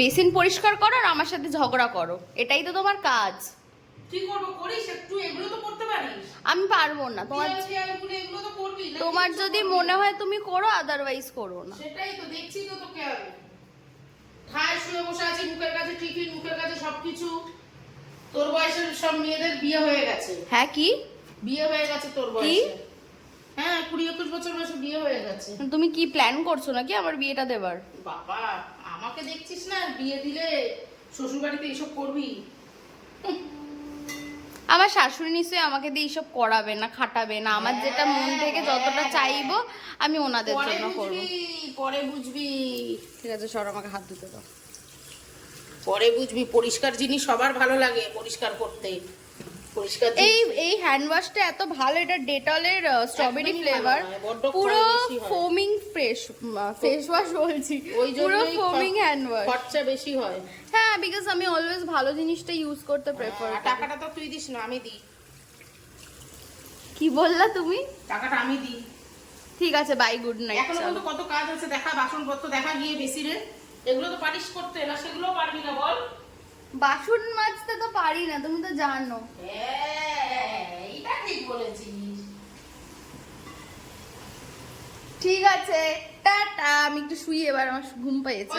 Basin পরিষ্কার করো আর আমার সাথে ঝগড়া করো। এটাই তো তোমার কাজ। কি করব? করিস একটু এগুলো তো করতে পারিস। আমি পারব না তোমার এগুলো তো করবি তোমার যদি মনে হয় তুমি করো আদারওয়াইজ করো না। সেটাই তো দেখছি তো তোকে আমি। ঠায় শুয়ে বসে আছি মুখের কাছে টিফিন মুখের কাছে সবকিছু। তোর বয়সের সব মেয়েদের বিয়ে হয়ে গেছে। হ্যাঁ কি? বিয়ে হয়ে গেছে তোর বয়সে। হ্যাঁ কুড়ি একুশ বছর বয়সে বিয়ে হয়ে গেছে। তুমি কি প্ল্যান করছ নাকি আমার বিয়েটা দেবার? বাবা আমাকে দেখছিস না? বিয়ে দিলে শ্বশুর বাড়িতে এইসব করবি আমার শাশুড়ি নিশ্চয়ই আমাকে দিয়ে এইসব করাবে না খাটাবে না। আমার যেটা মন থেকে যতটা চাইব আমি ওনাদের জন্য করব। পরে বুঝবি। ঠিক আছে সর আমাকে হাত দিতে দাও। পরে বুঝবি পরিষ্কার জিনিস সবার ভালো লাগে পরিষ্কার করতে। পরিষ্কার এই এই হ্যান্ড ওয়াশটা এত ভালো এটা ডেটলের স্ট্রবেরি ফ্লেভার পুরো। ফোমিং ফ্রেশ ফেস ওয়াশ বলছি। পুরো ফোমিং হ্যান্ড ওয়াশ খরচা বেশি হয়। হ্যাঁ বিকজ আমি অলওয়েজ ভালো জিনিসটা ইউজ করতে প্রেফার টাকাটা তো তুই দিস না আমি দিই। কি বললা তুমি? টাকাটা আমি দিই। ঠিক আছে বাই গুড নাইট এখনও পর্যন্ত কত কাজ আছে দেখা বাসনপত্র দেখা গিয়ে বেশি রে। এগুলো তো পারিস করতে না সেগুলো পারবি না বল। বাসন মাজতে তো পারি না তুমি তো জানো। হ্যাঁ, ঠিক বলেছিস। ঠিক আছে টাটা আমি একটু শুই এবার আমার ঘুম পেয়েছে।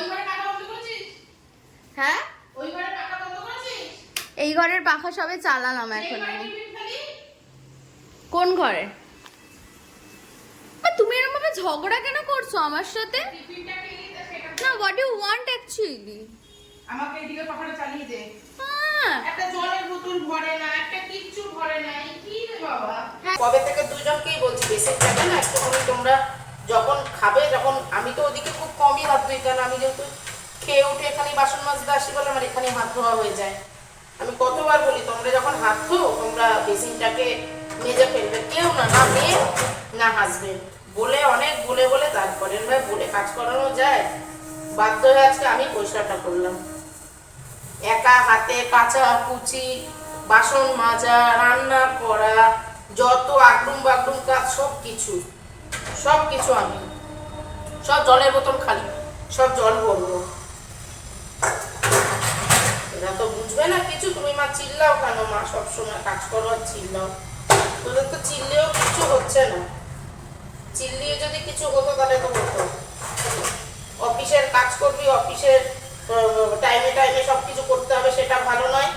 হ্যাঁ? এই ঘরের পাখা সবে চালালাম এখন আমি কোন ঘরে? তুমি এরকম ঝগড়া কেন করছ আমার সাথে? না হোয়াট ইউ ওয়ান্ট অ্যাকচুয়ালি আমাকে এদিকে পাখাটা চালিয়ে দে। হ্যাঁ একটা জলের বোতল ভরে না একটা কিচ্ছু ভরে না কি রে বাবা? হ্যাঁ। কবে থেকে দুজনকেই বলছি বেশি টাকা না একটুখানি তোমরা যখন খাবে যখন আমি তো ওদিকে খুব কমই হাত ধুই কারণ আমি যেহেতু খেয়ে উঠে এখানে বাসন মাজতে আসি বলে আমার এখানে হাত ধোয়া হয়ে যায়। আমি কতবার বলি তোমরা যখন হাত ধো তোমরা বেসিনটাকে মেজে ফেলবে। কেউ না না মেয়ে না হাজবেন্ড বলে অনেক বলে বলে তারপরে ভাই বলে কাজ করানো যায়। বাধ্য হয়ে আজকে আমি পরিষ্কারটা করলাম। একা হাতে কাঁচা কুচি, বাসন মাজা, রান্না করা, যত আগডুম বাগডুম কাজ সব কিছু সব কিছু আমি। সব জলের বোতল খালি। সব জল ভরবো। এরা তো বুঝবে না কিছু। তুমি মা চিল্লাও কেন? মা সবসময় কাজ করো আর চিল্লাও। তোদের তো চিল্লেও কিছু হচ্ছে না। চিল্লিয়ে যদি কিছু হতো তাহলে তো হতো। অফিসের কাজ করবি, অফিসের টাইমে টাইমে সব কিছু করতে হবে, সেটা ভালো নয়।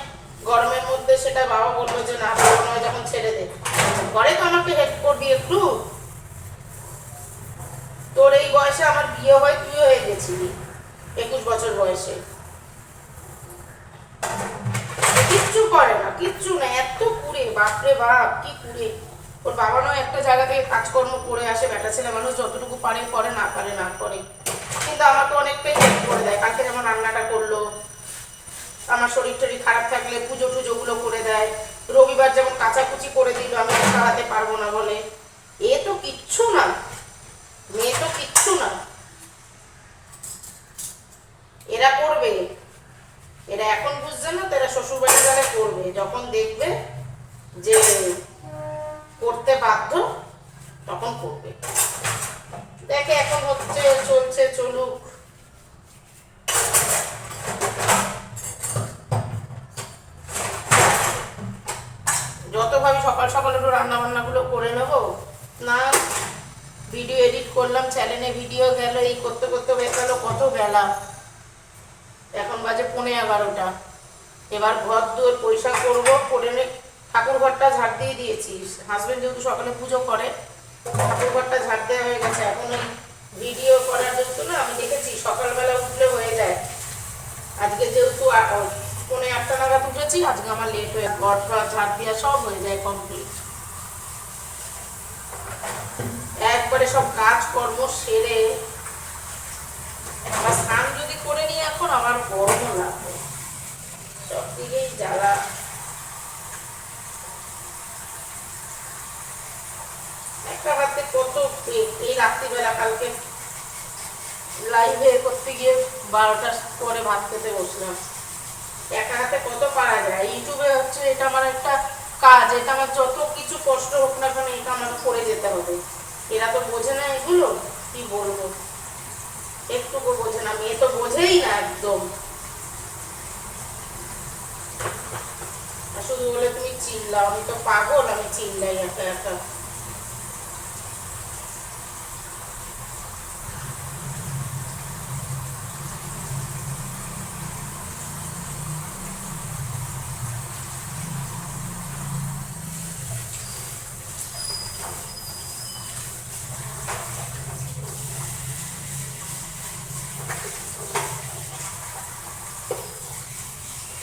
গরমের মধ্যে সেটা বাবা বলল যে, না, ভালো নয়, যখন ছেড়ে দে। ঘরে তো আমাকে হেল্প করবি একটু। তোর এই বয়সে আমার বিয়ে হয়, তুইও হয়ে গেছিলি, একুশ বছর বয়সে। কিচ্ছু করে না, কিচ্ছু না, এত কুড়ে, বাপরে বাপ, কি কুড়ে। ওর বাবা নয় একটা জায়গা থেকে কাজকর্ম করে আসে, বেটা ছেলে মানুষ যতটুকু পারে, করে, না পারে, না করে। কিন্তু আমাকে অনেকটাই হেল্প করে দেয়। কালকে যেমন রান্নাটা করল, আমার শরীর টরীর খারাপ থাকলে পুজো টুজো গুলো করে দেয়। রবিবার যেমন কাচাকুচি করে দিল, আমি তো চালাতে পারব না বলে। এ তো কিচ্ছু না। মেয়ে তো কিচ্ছু না। এরা করবে। এরা এখন বুঝছে না তো এরা শ্বশুর বাড়ি গেলে করবে। যখন দেখবে যে করতে বাধ্য, তখন করবে। দেখে এখন হচ্ছে চলছে, চলুক। যত ভাবি সকাল সকাল একটু রান্না বান্নাগুলো করে নেব। না ভিডিও এডিট করলাম চ্যানেলে ভিডিও গেল, এই করতে করতে হয়ে গেল, কত বেলা। এখন বাজে পৌনে এগারোটা। এবার ঘর দুয়ার পরিষ্কার করব, করে ঠাকুর ঘরটা ঝাড় দিয়ে দিয়েছি। হাজবেন্ড যেহেতু সকালে পুজো করে ঘরটা দেওয়া হয়ে গেছে। এখন ভিডিও করার যেহেতু না, আমি দেখেছি সকালবেলা উঠলে হয়ে যায়। আজকে যেহেতু আ- আটটা নাগাদ উঠেছি, আজকে আমার লেট হয়ে ঘর টর ঝাড় দেওয়া সব হয়ে যায় কমপ্লিট একবারে সব কাজ কর্ম সেরে বা স্নান যদি করে নিই এখন, আমার গরম লাগবে। সব দিকেই জ্বালা একটা হাতে কত পেট এই রাত্রিবেলা কালকে লাইভে করতে গিয়ে বারোটার পরে ভাত খেতে বসলাম। একা হাতে কত পারা যায়? ইউটিউবে হচ্ছে এটা আমার একটা কাজ, এটা আমার যত কিছু কষ্ট হোক না কেন এটা আমাকে করে যেতে হবে। এরা তো বোঝে না এগুলো, কি বলব? একটুকু বোঝে না, মেয়ে তো বোঝেই না একদম। শুধু বলে, তুমি চিল্লাও, আমি তো পাগল, আমি চিল্লাই একা একা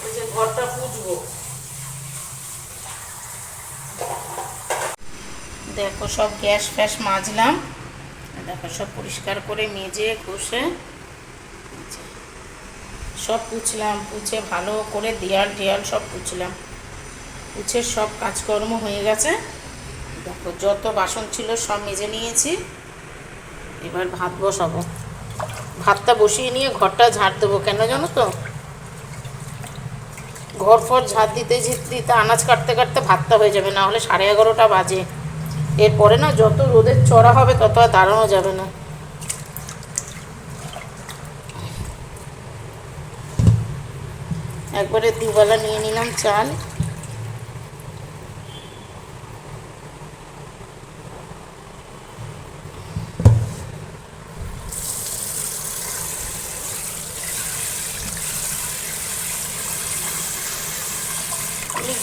ওই যে ঘরটা পুজবো দেখো সব গ্যাস ফ্যাস মাজলাম। দেখো সব পরিষ্কার করে মেজে ঘষে সব পুছলাম, পুছে ভালো করে দেয়াল টেয়াল সব পুছলাম। পুছে সব কাজকর্ম হয়ে গেছে। দেখো যত বাসন ছিল সব মেজে নিয়েছি। এবার ভাত বসাবো। ভাতটা বসিয়ে নিয়ে ঘরটা ঝাড় দেবো কেন জানো তো? ঘর ফর ঝাড় দিতে দিতে আনাজ কাটতে কাটতে ভাতটা হয়ে যাবে, না হলে সাড়ে এগারোটা বাজে। এরপরে না যত রোদের চড়া হবে তত আর দাঁড়ানো যাবে না। একবারে দুবেলা নিয়ে নিলাম চাল।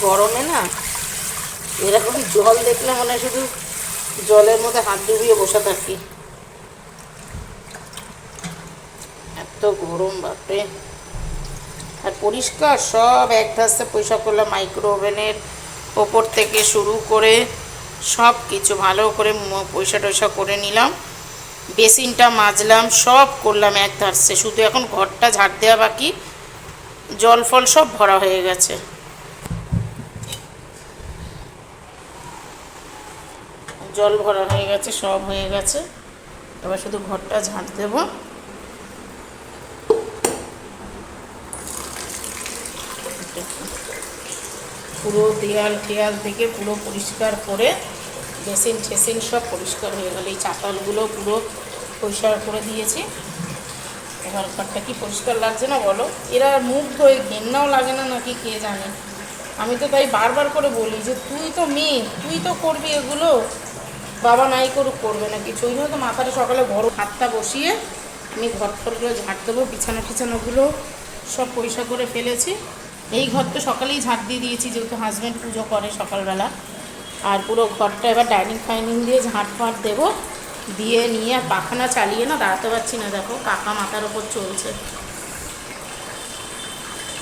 গরমে না এরকম জল দেখলে মনে হয় শুধু জলের মধ্যে হাত ডুবিয়ে বসে থাকি। এত গরম, বাপরে। আর পরিষ্কার সব এক ধাসে পয়সা করলাম মাইক্রো ওভেনের ওপর থেকে শুরু করে সব কিছু ভালো করে পয়সা টয়সা করে নিলাম। বেসিনটা মাজলাম, সব করলাম এক ধারসে শুধু এখন ঘরটা ঝাড় দেওয়া বাকি। জল ফল সব ভরা হয়ে গেছে। জল ভরা হয়ে গেছে, সব হয়ে গেছে। এবার শুধু ঘরটা ঝাঁট দেব। পুরো দেয়াল টেয়াল থেকে পুরো পরিষ্কার করে, বেসিন ঠেসিন সব পরিষ্কার হয়ে গেল। এই চাতালগুলো পুরো পরিষ্কার করে দিয়েছি। এবার ঘরটা কি পরিষ্কার লাগছে না বলো? এরা মুগ্ধ হয়ে ঘেন্নাও লাগে না নাকি কে জানে? আমি তো তাই বারবার করে বলি যে, তুই তো মেয়ে, তুই তো করবি এগুলো? বাবা নাই করুক, করবে না কিছু ওই জন্য তো মাথাটা সকালে বড় হাতটা বসিয়ে আমি ঘর টরগুলো ঝাঁট দেবো, বিছানা টিছানাগুলো সব পরিষ্কার করে ফেলেছি। এই ঘর তো সকালেই ঝাঁট দিয়ে দিয়েছি, যেহেতু হাজব্যান্ড পুজো করে সকালবেলা। আর পুরো ঘরটা এবার ডাইনিং ফাইনিং দিয়ে ঝাঁট ফাঁট দেবো। দিয়ে নিয়ে আর পাখানা চালিয়ে না, দাঁড়াতে পারছি না, দেখো কাকা মাথার ওপর চলছে।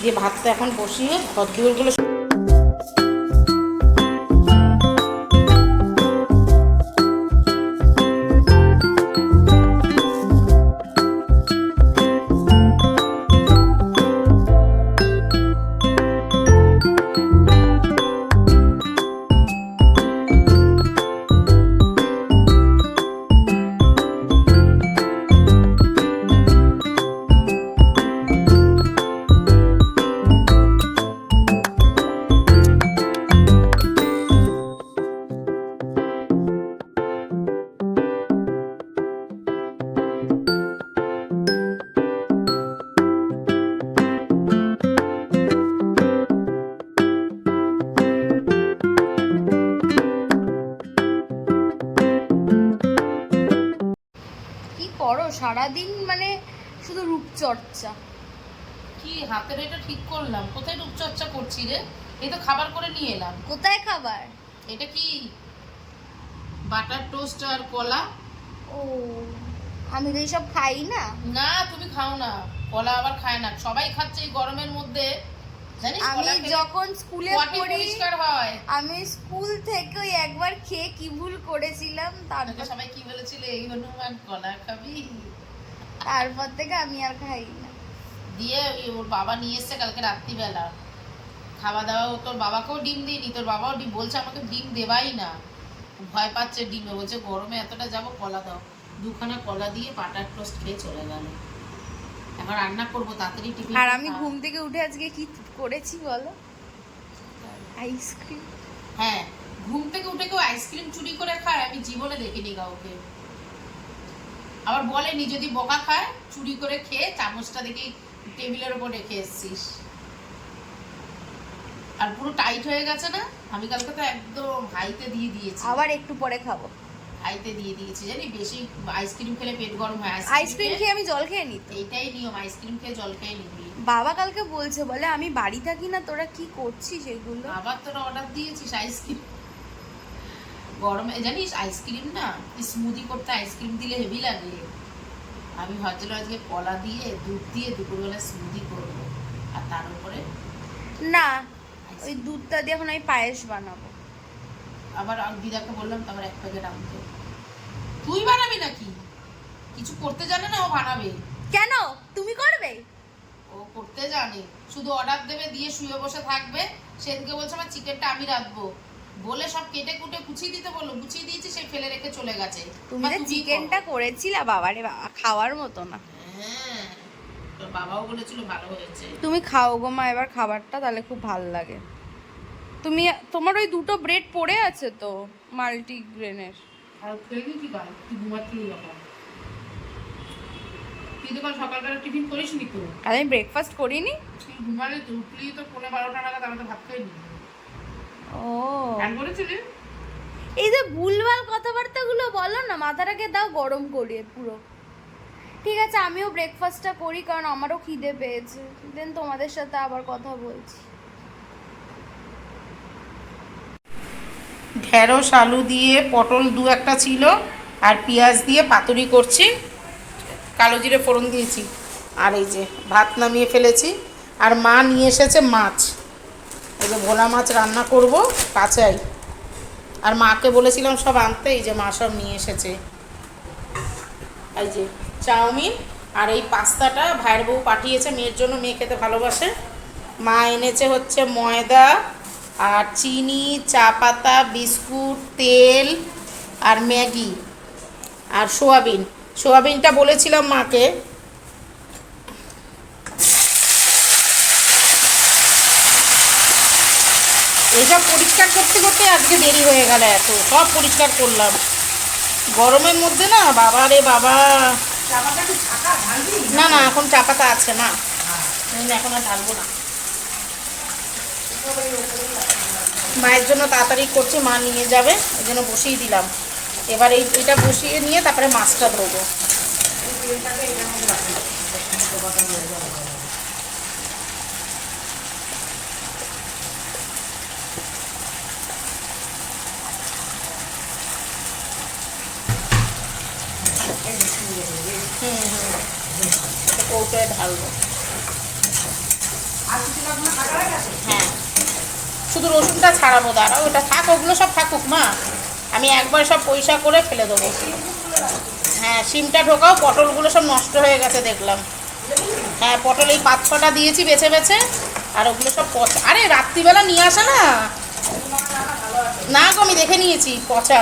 দিয়ে ভাতটা এখন বসিয়ে ঘর দুয়ারগুলো নিয়ে এলাম কোথায় খাবার? এটা কি? বাটার টোস্ট আর কলা? ও আমি তো এইসব খাই না। না তুমি খাও না। কলা আবার খায় না। সবাই খাচ্ছে এই গরমের মধ্যে। আমি যখন স্কুলে পড়ি আমি স্কুল থেকে ওই একবার খেয়ে কি ভুল করেছিলাম তারপর সবাই কি বলেছিল? এই হনুমান কলা খাবি? তারপর থেকে আমি আর খাই না। দিয়ে ওর বাবা নিয়ে এসছে কালকে রাত্রিবেলা। খাওয়া দাওয়া ও তোর বাবাকেও ডিম দিইনি তোর বাবাও ডিম বলছে আমাকে ডিম দেবাই না। ভয় পাচ্ছে ডিমে বলছে গরমে এতটা যাব কলা দাও। দুখানা কলা দিয়ে বাটার টোস্ট খেয়ে চলে গেল। এখন রান্না করব তাড়াতাড়ি টিফিন আর আমি ঘুম থেকে উঠে আজকে কি করেছি বলো? আইসক্রিম। হ্যাঁ ঘুম থেকে উঠে কেউ আইসক্রিম চুরি করে খায় আমি জীবনে দেখিনি কাউকে। আবার বলেনি যদি বকা খায় চুরি করে খেয়ে চামচটা দেখি টেবিলের উপর রেখে এসছিস। আর পুরো টাইট হয়ে গেছে না আমি কালকে তো একদম হাইতে দিয়ে দিয়েছি। আবার একটু পরে খাব। হাইতে দিয়ে দিয়েছি জানি বেশি আইসক্রিম খেলে পেট গরম হয়। আইসক্রিম খেয়ে আমি জল খেয়ে নিত এইটাই নিয়ম আইসক্রিম খেয়ে জল খেয়ে নিবি। বাবা কালকে বলছে বলে আমি বাড়ি থাকি না তোরা কি করছিস এগুলো? আবার তোরা অর্ডার দিয়েছিস আইসক্রিম গরমে জানিস আইসক্রিম না স্মুদি করতে আইসক্রিম দিলে হেভি লাগে। আমি ভাবছিলাম আজকে কলা দিয়ে দুধ দিয়ে দুপুরবেলা স্মুদি করব। আর তার উপরে না ওই দুধটা দিয়ে এখন আমি পায়েস বানাবো। আবার আর দিদাকে বললাম তারপর এক প্যাকেট আনতে তুই বানাবি নাকি? কিছু করতে জানে না ও বানাবে। কেন? তুমি করবে? ও করতে জানে। শুধু অর্ডার দেবে দিয়ে শুয়ে বসে থাকবে। সেদিনকে বলছে আমার চিকেনটা আমি রাখব বলে সব কেটে কুটে গুছিয়ে দিতে বলল। গুছিয়ে দিয়েছি সে ফেলে রেখে চলে গেছে। তুমি চিকেনটা করেছিলা বাবারে বাবা খাওয়ার মতো না। তোর বাবাও বলেছিল ভালো হয়েছে। তুমি খাও গো মা এবার খাবারটা তাহলে খুব ভালো লাগে। তুমি তোমার ওই দুটো ব্রেড পড়ে আছে তো মাল্টিগ্রেনের? আর খেয়ে কি কাল তুই ঘুমাচ্ছিলি যখন তুই তো কাল সকালবেলা টিফিন করিস নি তো আমি ব্রেকফাস্ট করিনি। তুই ঘুমালি তো উঠলি তো পনেরো বারোটা নাগাদ আমি তো ভাত খাইনি ও। করেছিলি এই যে ভুলভাল কথাবার্তাগুলো বলো না মাথাটাকে দাও গরম করিয়ে পুরো। ঠিক আছে, আমিও ব্রেকফাস্টটা করি, কারণ আমারও খিদে পেয়েছে। দেন তোমাদের সাথে আবার কথা বলছি। ঢেঁড়স, আলু দিয়ে পটল দু একটা ছিল, আর পেঁয়াজ দিয়ে পাতুরি করছি। কালো জিরে ফোড়ন দিয়েছি। আর এই যে ভাত নামিয়ে ফেলেছি। আর মা নিয়ে এসেছে মাছ। এই যে ভোলা মাছ রান্না করব কাঁচাই। আর মাকে বলেছিলাম সব আনতে, এই যে মা সব নিয়ে এসেছে। এই যে চাউমিন আর এই পাস্তাটা ভাইয়ের বউ পাঠিয়েছে, মেয়ের জন্য মেয়ে খেতে ভালোবাসে। মা এনেছে হচ্ছে ময়দা আর চিনি, চা পাতা, বিস্কুট, তেল আর ম্যাগি আর সোয়াবিন। সোয়াবিনটা বলেছিলাম মাকে। এসব পরিষ্কার করতে করতে আজকে দেরি হয়ে গেল এত। সব পরিষ্কার করলাম। গরমের মধ্যে না বাবা রে বাবা। না না এখন চা পাতা আছে না। আমি এখন আর ঢালবো না। মায়ের জন্য তাড়াতাড়ি করছি মা নিয়ে যাবে ওই জন্য বসিয়ে দিলাম। এবার এই এটা বসিয়ে নিয়ে তারপরে মাছটা ধরবো। হুম হুম হ্যাঁ শুধু রসুনটা ছাড়াবো দাঁড়া ওটা থাক, ওগুলো সব থাকুক, মা। আমি একবার সব পয়সা করে ফেলে দেবো। হ্যাঁ সিমটা ঢোকাও, পটলগুলো সব নষ্ট হয়ে গেছে, দেখলাম। হ্যাঁ পটল এই পাঁচ ছটা দিয়েছি বেছে বেছে, আর ওগুলো সব পচা আরে, রাত্রিবেলা নিয়ে আসা না? না গো, আমি দেখে নিয়েছি, পচা।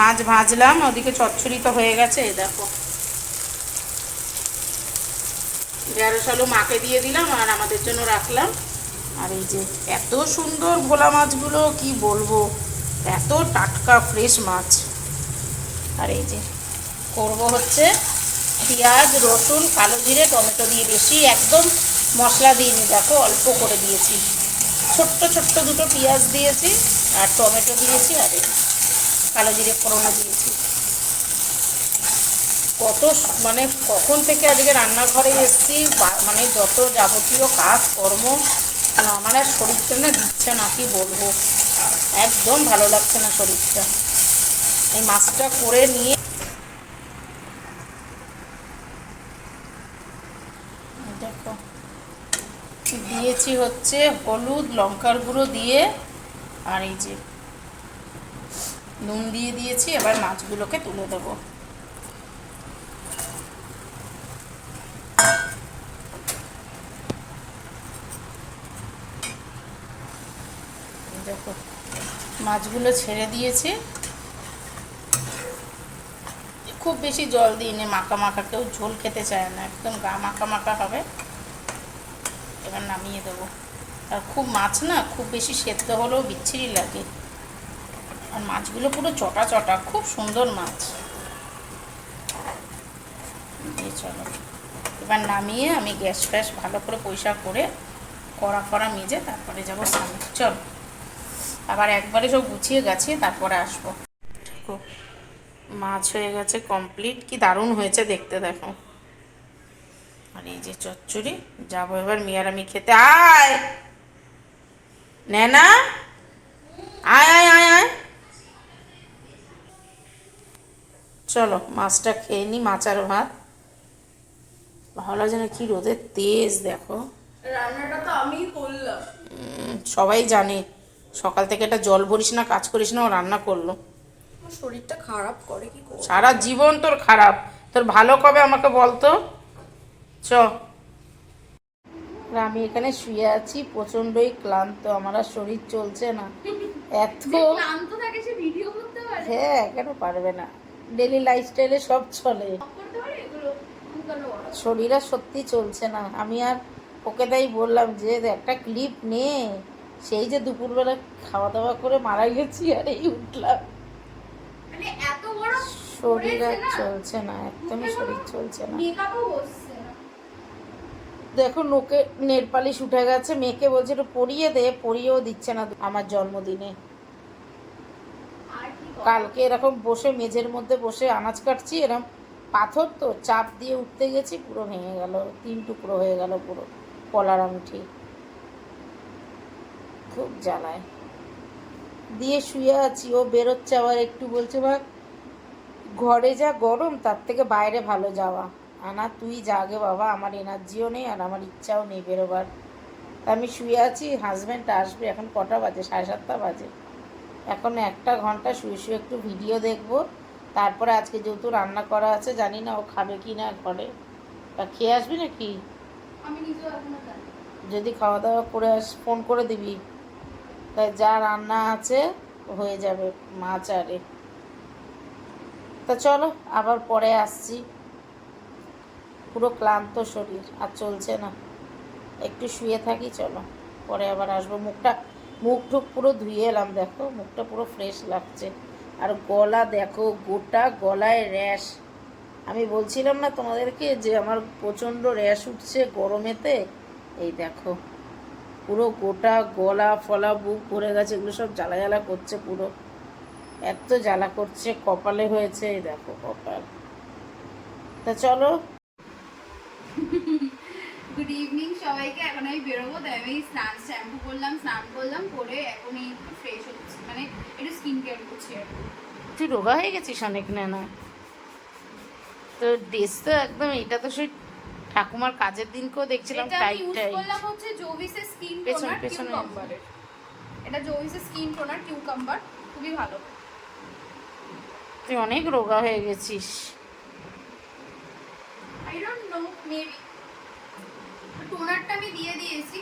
মাছ ভাজলাম, ওদিকে চচ্চড়ি তো হয়ে গেছে, এই দেখো। ঢেঁড়স আলু মাকে দিয়ে দিলাম আর আমাদের জন্য রাখলাম। আর এই যে এত সুন্দর ভোলা মাছগুলো, কি বলব? এত টাটকা ফ্রেশ মাছ। আর এই যে করব হচ্ছে পেঁয়াজ, রসুন, কালো জিরে, টমেটো দিয়ে বেশি, একদম মশলা দিইনি, দেখো, অল্প করে দিয়েছি। ছোট্ট ছোট্ট দুটো পেঁয়াজ দিয়েছি আর টমেটো দিয়েছি আর এই কালো জিরে ফোড়নো দিয়েছি কত মানে কখন থেকে আজকে রান্নাঘরে এসেছি মানে যত যাবতীয় কাজ, কর্ম, না আমার আর শরীরটা না দিচ্ছে না, কি বলব? একদম ভালো লাগছে না শরীরটা। এই মাছটা করে নিয়ে দেখো, দিয়েছি হচ্ছে হলুদ, লঙ্কার গুঁড়ো দিয়ে, আর এই যে নুন দিয়ে দিয়েছি, এবার মাছগুলোকে তুলে দেবো। দেখো, মাছগুলো ছেড়ে দিয়েছি। খুব বেশি জল দিইনি, মাখা মাখা, কেউ ঝোল খেতে চায় না, একদম গা মাখা মাখা হবে। এবার নামিয়ে দেবো। আর খুব মাছ না, খুব বেশি সেদ্ধ হলেও বিচ্ছিরি লাগে। আর মাছগুলো পুরো চটা চটা, খুব সুন্দর মাছ। দিয়ে চলো, এবার নামিয়ে আমি গ্যাস ফ্যাস ভালো করে পয়সা করে কড়া ফড়া মেজে তারপরে যাব চল, আবার একবারে সব গুছিয়ে গাছিয়ে তারপরে আসব। মাছ হয়ে গেছে কমপ্লিট কি দারুণ হয়েছে দেখতে দেখো। আর এই যে চচ্চড়ি, যাব এবার মেয়ের আমি খেতে। আয়! নেনা আয় আয় আয় আয়! চলো মাছটা খেয়ে নি মাছ আর ভাত। ভালো লাগছে না কি রোদের তেজ দেখো। রান্নাটা তো আমিই করলাম। সবাই জানে সকাল থেকে এটা জল ভরিস না কাজ করিস না ও রান্না করল। শরীরটা খারাপ করে কি সারা জীবন তোর খারাপ। তোর ভালো কবে আমাকে বলতো? চ। আর আমি এখানে শুয়ে আছি প্রচণ্ডই ক্লান্ত আমার আর শরীর চলছে না। এত ক্লান্ত থাকে সে ভিডিও করতে পারে। হ্যাঁ কেন পারবে না? ডেলি লাইফস্টাইলে সব চলে? শরীর আর সত্যি চলছে না। আমি আর ওকে তাই বললাম যে একটা ক্লিপ নে। সেই যে দুপুরবেলা খাওয়া দাওয়া করে মারা গেছি আর এই উঠলাম। মানে শরীর আর চলছে না একদমই শরীর চলছে না। দেখো নোকে নেল পালিশ উঠে গেছে। মেয়েকে বলছে পরিয়ে দে পরিয়েও দিচ্ছে না। আমার জন্মদিনে? কালকে এরকম বসে মেঝের মধ্যে বসে আনাজ কাটছি এরকম পাথর তো, চাপ দিয়ে উঠতে গেছি, পুরো ভেঙে গেল, তিন টুকরো হয়ে গেল পুরো কলার আংটি। খুব জ্বালায়। দিয়ে শুয়ে আছি, ও বেরোচ্ছে আবার একটু বলছে, ভাগ, ঘরে যা গরম, তার থেকে বাইরে ভালো যাওয়া। আনা, তুই জাগে বাবা, আমার এনার্জিও নেই আর আমার ইচ্ছাও নেই বেরোবার। আমি শুয়ে আছি, হাজব্যান্ড আসবে এখন কটা বাজে? সাড়ে সাতটা বাজে। এখন একটা ঘণ্টা শুয়ে শুয়ে একটু ভিডিও দেখব। তারপরে আজকে যেহেতু রান্না করা আছে জানি না ও খাবে কি না ঘরে। তা খেয়ে আসবি নাকি। যদি খাওয়া দাওয়া করে আস ফোন করে দিবি। তাই যা রান্না আছে হয়ে যাবে মাছ আরে তা চলো আবার পরে আসছি। পুরো ক্লান্ত শরীর আর চলছে না। একটু শুয়ে থাকি চলো। পরে আবার আসব। মুখটা মুখ টুক পুরো ধুয়ে এলাম, দেখো, মুখটা পুরো ফ্রেশ লাগছে। আর গলা দেখো, গোটা গলায় র্যাশ আমি বলছিলাম না তোমাদেরকে যে আমার প্রচণ্ড র্যাশ উঠছে গরমেতে? এই দেখো, পুরো গোটা গলা, ফলা, বুক ভরে গেছে, এগুলো সব জ্বালা জ্বালা করছে পুরো। এত জ্বালা করছে, কপালে হয়েছে, এই দেখো, কপাল। তা চলো গুড ইভিনিং সবাইকে এখন আমি বেরোবো। তাই আমি স্নান শ্যাম্পু করলাম স্নান করলাম করে এখন এই ফ্রেশ হচ্ছি। মানে একটু স্কিন কেয়ার করছি আর তুই রোগা হয়ে গেছিস অনেক না তো ড্রেস তো একদম এটা তো সেই ঠাকুমার কাজের দিনকেও দেখছিলাম টাইট ইউজ টাইট করলাম হচ্ছে জোভিসের স্কিন টোনার। এটা জোভিসের স্কিন টোনার কিউকাম্বার খুবই ভালো। তুই অনেক রোগা হয়ে গেছিস। আই ডোন্ট নো মেবি টোনারটা আমি দিয়ে দিয়েছি।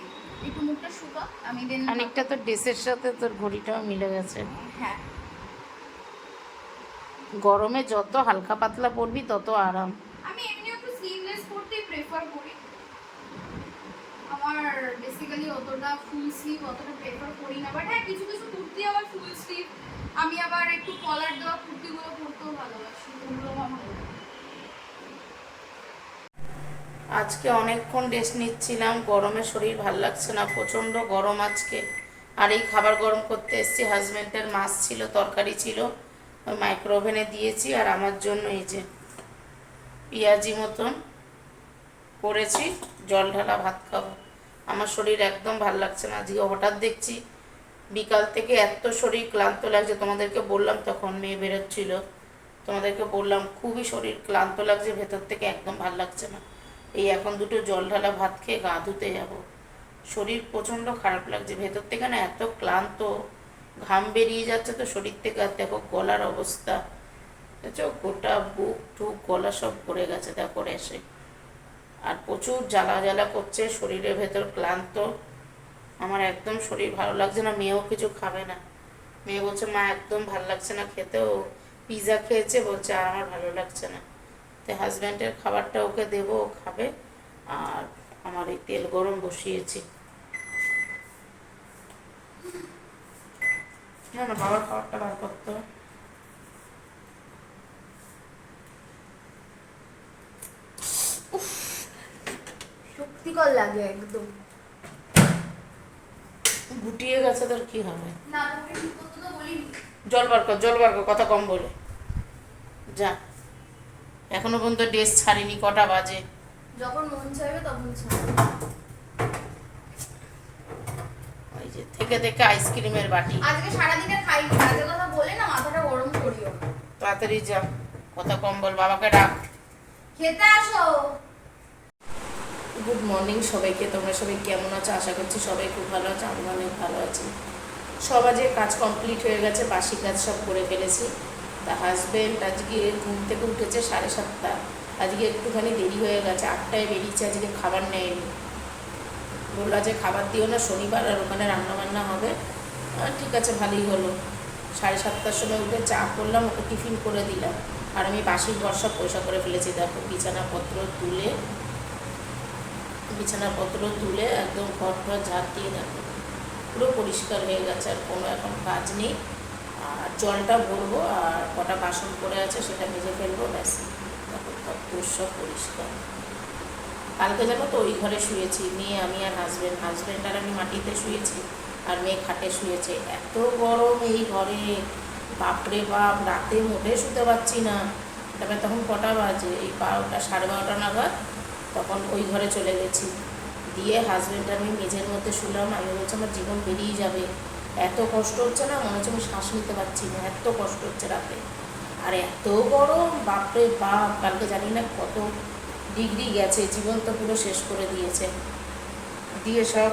একটু মুখটা শুকা আমি দেন খানিকটা তোর ড্রেসের সাথে তোর ঘড়িটাও মিলে গেছে। হ্যাঁ। গরমে যত হালকা পাতলা পরবি তত আরাম। আমি এমনি একটু স্লিভলেস পরতেই প্রেফার করি। আমার বেসিক্যালি অতটা ফুল স্লিভ অতটা প্রেফার করি না। বাট হ্যাঁ কিছু কিছু কুর্তি আবার ফুল স্লিভ আমি আবার একটু কলার দেওয়া কুর্তিগুলো পরতেও ভালোবাসি ওগুলো আমার ভালো লাগে। আজকে অনেকক্ষণ রেস্ট নিচ্ছিলাম, গরমে শরীর ভালো লাগছে না, প্রচণ্ড গরম আজকে। আর এই খাবার গরম করতে এসেছি হাজব্যান্ডের মাছ ছিল, তরকারি ছিল, ওই মাইক্রো ওভেনে দিয়েছি আর আমার জন্য এই যে পেঁয়াজি মতন করেছি, জল ঢালা ভাত খাব। আমার শরীর একদম ভালো লাগছে না, আজকে হঠাৎ দেখছি বিকাল থেকে এত শরীর ক্লান্ত লাগছে, তোমাদেরকে বললাম তখন মেয়ে বেরোচ্ছিল, তোমাদেরকে বললাম খুবই শরীর ক্লান্ত লাগছে, ভেতর থেকে একদম ভালো লাগছে না। এই এখন দুটো জল ঢালা ভাত খেয়ে গা ধুতে যাব। শরীর প্রচণ্ড খারাপ লাগছে। ভেতর থেকে না এত ক্লান্ত, ঘাম বেরিয়ে যাচ্ছে তো শরীর থেকে। আর দেখো গলার অবস্থা। গোটা বুক টুক গলা সব ভরে গেছে দেখো এসে আর প্রচুর জ্বালা জ্বালা করছে, শরীরের ভেতর ক্লান্ত। আমার একদম শরীর ভালো লাগছে না, মেয়েও কিছু খাবে না। মেয়ে বলছে, মা, একদম ভালো লাগছে না খেতেও। পিৎজা খেয়েছে, বলছে, আর আমার ভালো লাগছে না। তো হাজব্যান্ডের খাবারটা ওকে দেবো ও খাবে। আর আমার এই তেল গরম বসিয়েছি। না না বাবার খাবারটা বার করতে হবে। শক্তিকর লাগে একদম। গুটিয়ে গেছে তোর কি হবে? জল বার কর জল বার কর কথা কম বলে। যা। এখনও পর্যন্ত ড্রেস ছাড়িনি কটা বাজে? যখন মন চাইবে তখন ওই যে থেকে থেকে আইসক্রিমের বাটি। আজকে সারাদিনে খাইনি কাজের কথা বলে না মাথাটা গরম করিও তাড়াতাড়ি যা কথা কম বল বাবাকে ডাক। খেতে আসো। গুড মর্নিং সবাইকে তোমরা সবাই কেমন আছো? আশা করছি সবাই খুব ভালো আছে আমি অনেক ভালো আছি। সব আজকে কাজ কমপ্লিট হয়ে গেছে বাসি কাজ সব করে ফেলেছি। তা হাজবেন্ড আজকে ঘুম থেকে উঠেছে সাড়ে সাতটা। আজকে একটুখানি দেরি হয়ে গেছে, আটটায় বেরিয়েছে, আজকে খাবার নেয়নি। বলল যে খাবার দিও না, শনিবার আর ওখানে রান্না বান্না হবে ঠিক আছে, ভালোই হলো। সাড়ে সাতটার সময় উঠে চা করলাম, ওকে টিফিন করে দিলাম। আর আমি বাসি ঘর সব পয়সা করে ফেলেছি, দেখো, বিছানাপত্র তুলে বিছানাপত্র তুলে একদম ঘর টর ঝাঁট দিয়ে দেখো। পুরো পরিষ্কার হয়ে গেছে আর কোনো এখন কাজ নেই। জলটা ভরবো আর কটা বাসন পড়ে আছে সেটা ভেজে ফেলব, ব্যাস। সব পরিষ্কার। কালকে জানো তো ওই ঘরে শুয়েছি, মেয়ে, আমি আর হাজব্যান্ড হাজব্যান্ড আর আমি মাটিতে শুয়েছি আর মেয়ে খাটে শুয়েছে। এত গরম এই ঘরে। বাপরে বাপ, রাতে মোটে শুতে পারছি না। তারপরে তখন কটা বাজে? এই বারোটা, সাড়ে বারোটা নাগাদ তখন ওই ঘরে চলে গেছি। দিয়ে হাজব্যান্ড আমি মেঝের মধ্যে শুলাম। আমি বলছি, আমার জীবন বেরিয়ে যাবে। এত কষ্ট হচ্ছে না? মনে হচ্ছে আমি শ্বাস নিতে পারছি না। এত কষ্ট হচ্ছে রাতে। আর এত গরম! বাপরে বাপ! কালকে জানি না কত ডিগ্রি গেছে। জীবন তো পুরো শেষ করে দিয়েছে। দিয়ে সব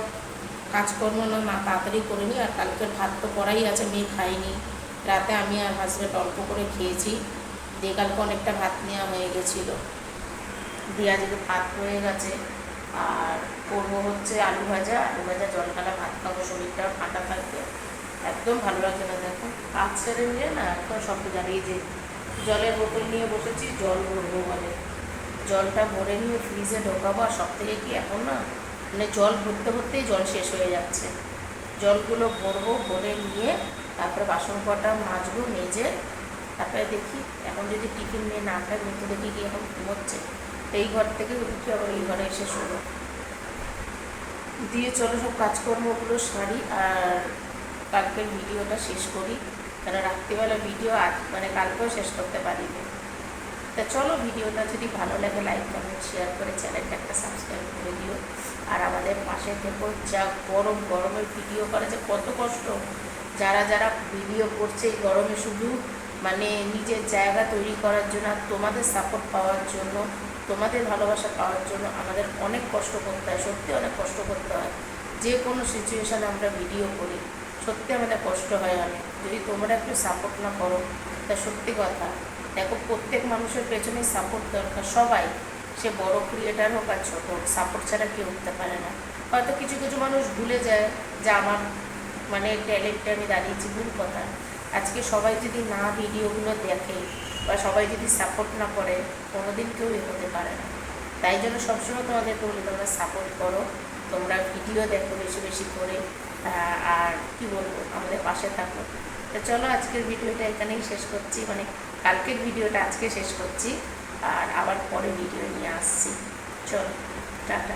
কাজকর্ম না না, তাড়াতাড়ি করে নিই আর কালকের ভাত তো করাই আছে, মেয়ে খাইনি রাতে আমি আর হাজব্যান্ড অল্প করে খেয়েছি। দিয়ে কালকে অনেকটা ভাত নেওয়া হয়ে গেছিল। দিয়ে আজকে ভাত হয়ে গেছে। আর করব হচ্ছে আলু ভাজা। আলু ভাজা জল খালা ভাত খাব শরীরটা ঠান্ডা থাকবে। একদম ভালো লাগছে না, দেখো। কাজ সেরে নিয়ে না একদম সব জানিয়ে যে জলের বোতল নিয়ে বসেছি, জল ভরবো বলে। জলটা ভরে নিয়ে ফ্রিজে ঢোকাবো, আর সব থেকে কি এখন না মানে জল ভরতে ভরতেই জল শেষ হয়ে যাচ্ছে। জলগুলো ভরবো, ভরে নিয়ে তারপরে বাসন কটা মাজবো, মেজে, তারপরে দেখি, এখন যদি টিফিন নিয়ে না খাই মেয়ে দেখি কি এখন তো এই ঘর থেকে উঠে আবার এই ঘরে এসে শোবো। দিয়ে চলো সব কাজকর্মগুলো সারি আর কালকের ভিডিওটা শেষ করি। কারণ রাত্রিবেলা ভিডিও আজ মানে কালকেও শেষ করতে পারিনি। তা চলো ভিডিওটা যদি ভালো লাগে লাইক, কমেন্ট শেয়ার করে চ্যানেলটা একটা সাবস্ক্রাইব করে দিও। আর আমাদের পাশে থেকো, যা গরম গরমের ভিডিও করা যে কত কষ্ট। যারা যারা ভিডিও করছে এই গরমে শুধু মানে নিজের জায়গা তৈরি করার জন্য আর তোমাদের সাপোর্ট পাওয়ার জন্য তোমাদের ভালোবাসা পাওয়ার জন্য আমাদের অনেক কষ্ট করতে হয়, সত্যি অনেক কষ্ট করতে হয়। যে কোনো সিচুয়েশানে আমরা ভিডিও করি, সত্যি আমাদের কষ্ট হয় অনেক। যদি তোমরা একটু সাপোর্ট না করো তা সত্যি কথা। দেখো, প্রত্যেক মানুষের পেছনে সাপোর্ট দরকার। সবাই, সে বড় ক্রিয়েটার হোক আর ছোট হোক সাপোর্ট ছাড়া কেউ উঠতে পারে না। হয়তো কিছু কিছু মানুষ ভুলে যায় যে আমার মানে ট্যালেন্টে আমি দাঁড়িয়েছি, ভুল কথা। আজকে সবাই যদি না ভিডিওগুলো দেখে বা সবাই যদি সাপোর্ট না করে, কোনোদিন কেউ এগোতে পারে না। তাই জন্য সবসময় তোমাদেরকে বলি, তোমরা সাপোর্ট করো, তোমরা ভিডিও দেখো বেশি বেশি করে আর কি বলব, আমাদের পাশে থাকো। তো চলো আজকের ভিডিওটা এখানেই শেষ করছি মানে কালকের ভিডিওটা আজকে শেষ করছি, আর আবার পরে ভিডিও নিয়ে আসছি। চলো, টাটা।